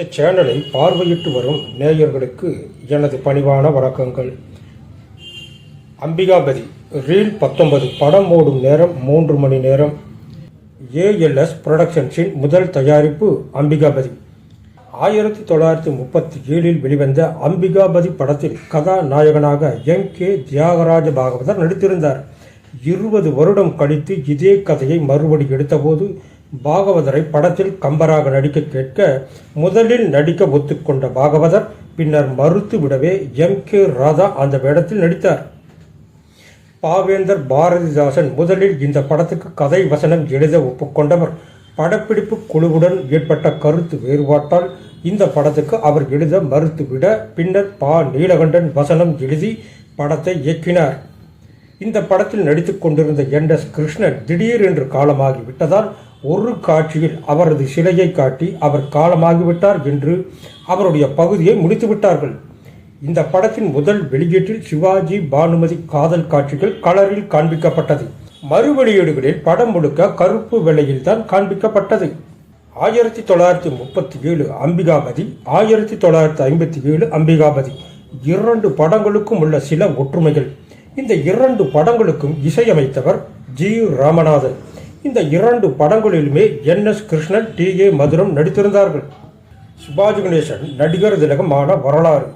இந்த சேனலை பார்வையிட்டு வரும் நேயர்களுக்கு எனது பணிவான வணக்கங்கள். அம்பிகாபதி ரீல் பத்தொன்பது படம் ஓடும் நேரம் மூன்று மணி நேரம். ஏஎல்எஸ் புரொடக்ஷன்ஸின் முதல் தயாரிப்பு அம்பிகாபதி. ஆயிரத்தி தொள்ளாயிரத்தி முப்பத்தி ஏழில் வெளிவந்த அம்பிகாபதி படத்தில் கதாநாயகனாக எம். கே. தியாகராஜ பாகவதர் நடித்திருந்தார். இருபது வருடம் கழித்து இதே கதையை மறுபடி எடுத்தபோது பாகவதரை படத்தில் கம்பராக நடிக்க கேட்க முதலில் நடிக்க ஒத்துக்கொண்ட பாகவதர் பின்னர் மறுத்து விடவே எம். கே. ராதா அந்த வேடத்தில் நடித்தார். பாவேந்தர் பாரதிதாசன் முதலில் இந்த படத்துக்கு கதை வசனம் எழுத ஒப்புக்கொண்டவர். படப்பிடிப்பு குழுவுடன் ஏற்பட்ட கருத்து வேறுபாட்டால் இந்த படத்துக்கு அவர் எழுத மறுத்துவிட பின்னர் பா. நீலகண்டன் வசனம் எழுதி படத்தை இயக்கினார். இந்த படத்தில் நடித்துக் கொண்டிருந்த என். எஸ். கிருஷ்ணன் திடீரென்று காலமாகிவிட்டதால் ஒரு காட்சியில் அவரது சிலையை காட்டி அவர் காலமாகிவிட்டார் என்று அவருடைய பகுதியை முடித்துவிட்டார்கள். இந்த படத்தின் முதல் வெளியீட்டில் சிவாஜி பானுமதி காதல் காட்சிகள் கலரில் காண்பிக்கப்பட்டது. மறு வெளியீடுகளில் படம் முழுக்க கருப்பு வெள்ளையில் தான் காண்பிக்கப்பட்டது. ஆயிரத்தி தொள்ளாயிரத்தி முப்பத்தி ஏழு அம்பிகாபதி ஆயிரத்தி தொள்ளாயிரத்தி ஐம்பத்தி ஏழு அம்பிகாபதி இரண்டு படங்களுக்கும் உள்ள சில ஒற்றுமைகள். இந்த இரண்டு படங்களுக்கும் இசையமைத்தவர் ஜி. ராமநாதன். இந்த இரண்டு படங்களிலுமே N S Krishnan T A Madhuram நடித்திருந்தார்கள். Sivaji Ganesan நடிகர் திலகமான வரலாறு.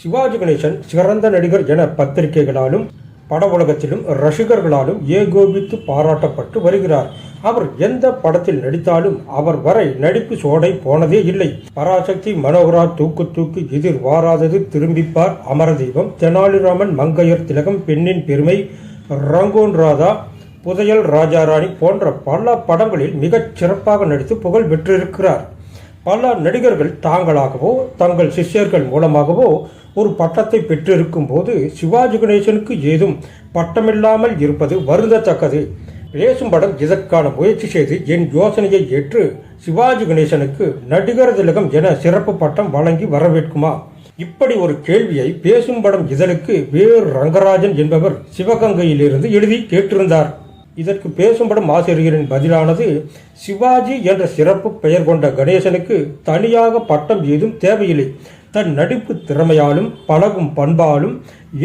சிவாஜி கணேசன் சிறந்த நடிகர் என பத்திரிகைகளாலும் பட உலகத்திலும் ரசிகர்களாலும் ஏகோபித்து பாராட்டப்பட்டு வருகிறார். அவர் எந்த படத்தில் நடித்தாலும் அவர் வரை நடிப்பு சோடை போனதே இல்லை. பராசக்தி மனோகரா தூக்கு தூக்கு எதிர் வாராதது திரும்பிப்பார் அமரதீபம் தெனாலிராமன் மங்கையர் திலகம் பெண்ணின் பெருமை ரங்கோன் ராதா புதையல் ராஜாராணி போன்ற பல படங்களில் மிகச் சிறப்பாக நடித்து புகழ் பெற்றிருக்கிறார். பல நடிகர்கள் தாங்களாகவோ தங்கள் சிஷ்யர்கள் மூலமாகவோ ஒரு பட்டத்தை பெற்றிருக்கும் போது சிவாஜி கணேசனுக்கு ஏதும் பட்டமில்லாமல் இருப்பது வருந்தத்தக்கது. பேசும் படம் இதற்கான முயற்சி செய்து என் யோசனையை ஏற்று சிவாஜி கணேசனுக்கு நடிகர் திலகம் என சிறப்பு பட்டம் வழங்கி வரவேற்குமா? இப்படி ஒரு கேள்வியை பேசும் படம் இதழுக்கு வேறு ரங்கராஜன் என்பவர் சிவகங்கையிலிருந்து எழுதி கேட்டிருந்தார். இதற்கு பேசும்படும் ஆசிரியரின் பதிலானது சிவாஜி என்ற சிறப்பு பெயர் கொண்ட கணேசனுக்கு தனியாக பட்டம் ஏதும் தேவையில்லை. தன் நடிப்பு திறமையாலும் பழகும் பண்பாலும்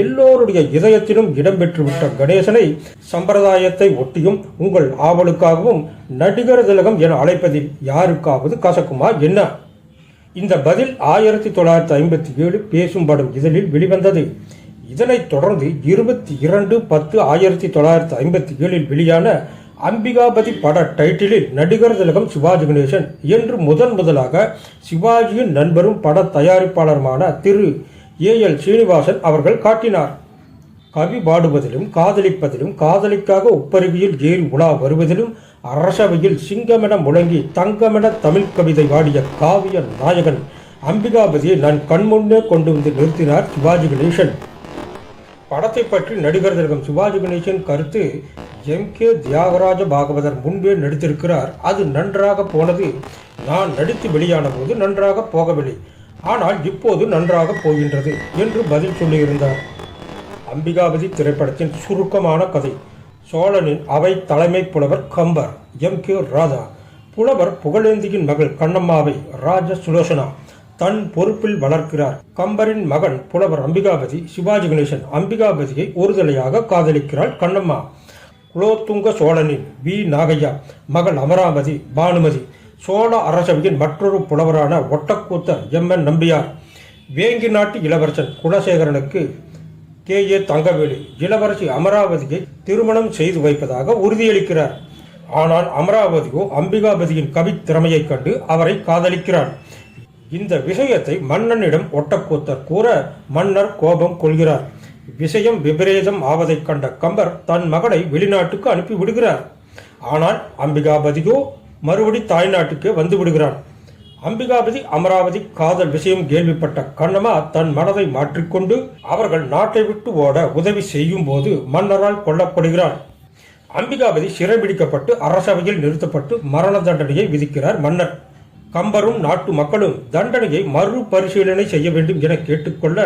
எல்லோருடைய இதயத்திலும் இடம்பெற்றுவிட்ட கணேசனை சம்பிரதாயத்தை ஒட்டியும் உங்கள் ஆவலுக்காகவும் நடிகர் திலகம் என அழைப்பதில் யாருக்காவது கசக்குமா என்ன? இந்த பதில் ஆயிரத்தி தொள்ளாயிரத்தி ஐம்பத்தி ஏழு பேசும் படம் இதழில் வெளிவந்தது. இதனைத் தொடர்ந்து இருபத்தி இரண்டு பத்து ஆயிரத்தி தொள்ளாயிரத்தி ஐம்பத்தி ஏழில் வெளியான அம்பிகாபதி பட டைட்டிலில் நடிகர் திலகம் சிவாஜி கணேசன் என்று முதன் முதலாக சிவாஜியின் நண்பரும் பட தயாரிப்பாளருமான திரு ஏ எல் சீனிவாசன் அவர்கள் காட்டினார். கவி பாடுவதிலும் காதலிப்பதிலும் காதலிக்காக உப்பருவியில் ஏறி உலா வருவதிலும் அரசவையில் சிங்கமென முழங்கி தங்கமென தமிழ் கவிதை வாடிய காவிய நாயகன் அம்பிகாபதியை நான் கண்முன்னே கொண்டு வந்து நிறுத்தினார் சிவாஜி கணேசன். படத்தை பற்றி நடிகர் திலகம் சிவாஜி கணேசன் கருத்து எம். கே. தியாகராஜ பாகவதர் முன்பே நடித்திருக்கிறார். அது நன்றாக போனது. நான் நடித்து வெளியான போது நன்றாக போகவில்லை. ஆனால் இப்போது நன்றாக போகின்றது என்று பதில் சொல்லியிருந்தார். அம்பிகாபதி திரைப்படத்தின் சுருக்கமான கதை. சோழனின் அவை தலைமை புலவர் கம்பர் எம். கே. ராதா புலவர் புகழேந்தியின் மகள் கண்ணம்மாவை ராஜ சுலோசனா தன் பொறுப்பில் வளர்க்கிறார். கம்பரின் மகன் புலவர் அம்பிகாபதி சிவாஜி கணேசன் அம்பிகாபதியை ஒருதலையாக காதலிக்கிறாள் கண்ணம்மா. குலோத்துங்க சோழனின் வி. நாகையா மகள் அமராவதி பானுமதி சோழ அரசவையின் மற்றொரு புலவரான ஒட்டக்கூத்தர் எம். என். நம்பியார். வேங்கி நாட்டு இளவரசன் குலசேகரனுக்கு கே. ஏ. தங்கவேலு இளவரசி அமராவதியை திருமணம் செய்து வைப்பதாக உறுதியளிக்கிறார். ஆனால் அமராவதியோ அம்பிகாபதியின் கவித்திறமையைக் கண்டு அவரை காதலிக்கிறார். இந்த விஷயத்தை மன்னனிடம் ஒட்டக்கூத்தர் கூற மன்னர் கோபம் கொள்கிறார். விஷயம் விபரீதம் ஆவதைக் கண்ட கம்பர் தன் மகனை வெளிநாட்டுக்கு அனுப்பி விடுகிறார். ஆனால் அம்பிகாபதியோ மறுபடி தாய்நாட்டுக்கே வந்து விடுகிறான். அம்பிகாபதி அமராவதி காதல் விஷயம் கேள்விப்பட்ட கண்ணமா தன் மனதை மாற்றிக்கொண்டு அவர்கள் நாட்டை விட்டு ஓட உதவி செய்யும் போது மன்னரால் கொல்லப்படுகிறார் அம்பிகாபதி சிறைபிடிக்கப்பட்டு அரசவையில் நிறுத்தப்பட்டு மரண தண்டனையை விதிக்கிறார் மன்னர். கம்பரும் நாட்டு மக்களும் தண்டனையை மறுபரிசீலனை செய்ய வேண்டும் என கேட்டுக்கொள்ள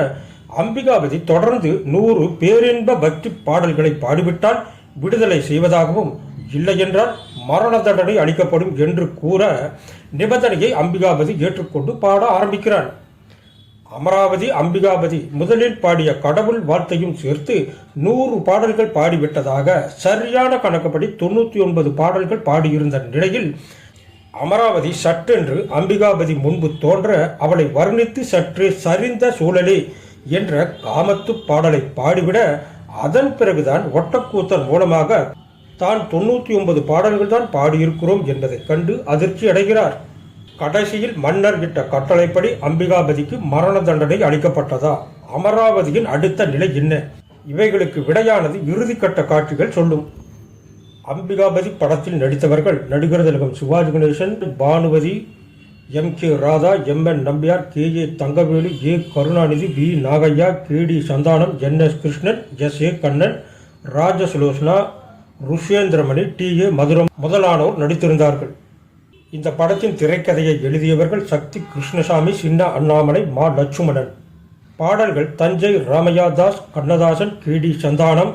அம்பிகாபதி தொடர்ந்து நூறு பேரின்ப பக்தி பாடல்களை பாடிவிட்டால் விடுதலை செய்வதாகவும் இல்லையென்றால் மரண தண்டனை அளிக்கப்படும் என்று கூற நிபந்தனையை அம்பிகாபதி ஏற்றுக்கொண்டு பாட ஆரம்பிக்கிறான். அமராவதி அம்பிகாபதி முதலில் பாடிய கடவுள் வார்த்தையும் சேர்த்து நூறு பாடல்கள் பாடிவிட்டதாக சரியான கணக்குப்படி தொண்ணூற்றி ஒன்பது பாடல்கள் பாடியிருந்த நிலையில் அமராவதி சட்டென்று அம்பிகாபதி முன்பு தோன்ற அவளை வர்ணித்து சற்று சரிந்த சூழலே என்ற காமத்து பாடலை பாடிவிட அதன் பிறகுதான் ஒட்டக்கூத்தன் மூலமாக தான் தொண்ணூற்றி ஒன்பது பாடல்கள் தான் பாடியிருக்கிறோம் என்பதைக் கண்டு அதிர்ச்சி அடைகிறார். கடைசியில் மன்னர் கிட்ட கட்டளைப்படி அம்பிகாபதிக்கு மரண தண்டனை அளிக்கப்பட்டதா? அமராவதியின் அடுத்த நிலை என்ன? இவைகளுக்கு விடையானது இறுதிக்கட்ட காட்சிகள் சொல்லும். அம்பிகாபதி படத்தில் நடித்தவர்கள் நடிகர் திலகம் Sivaji Ganesan Bhanuvathi M K Radha M N Nambiar K A Thangavelu A Karunanidhi V Nagaiah K D Santhanam N S Krishnan S A Kannan Rajasulochana Rushendramani T A Madhuram முதலானோர் நடித்திருந்தார்கள். இந்த படத்தின் திரைக்கதையை எழுதியவர்கள் சக்தி கிருஷ்ணசாமி சின்ன அண்ணாமலை மா லட்சுமணன். பாடல்கள் தஞ்சை ராமையா தாஸ் கண்ணதாசன் கே டி சந்தானம்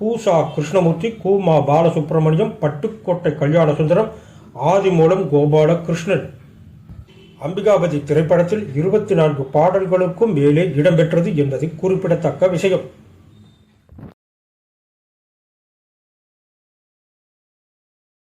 கூசா கிருஷ்ணமூர்த்தி கூமா பாலசுப்பிரமணியம் பாலசுப்ரமணியம் பட்டுக்கோட்டை கல்யாணசுந்தரம் ஆதிமூலம் கோபால கிருஷ்ணன் அம்பிகாபதி திரைப்படத்தில் இருபத்தி நான்கு பாடல்களுக்கும் மேலே இடம்பெற்றது என்பது குறிப்பிடத்தக்க விஷயம்.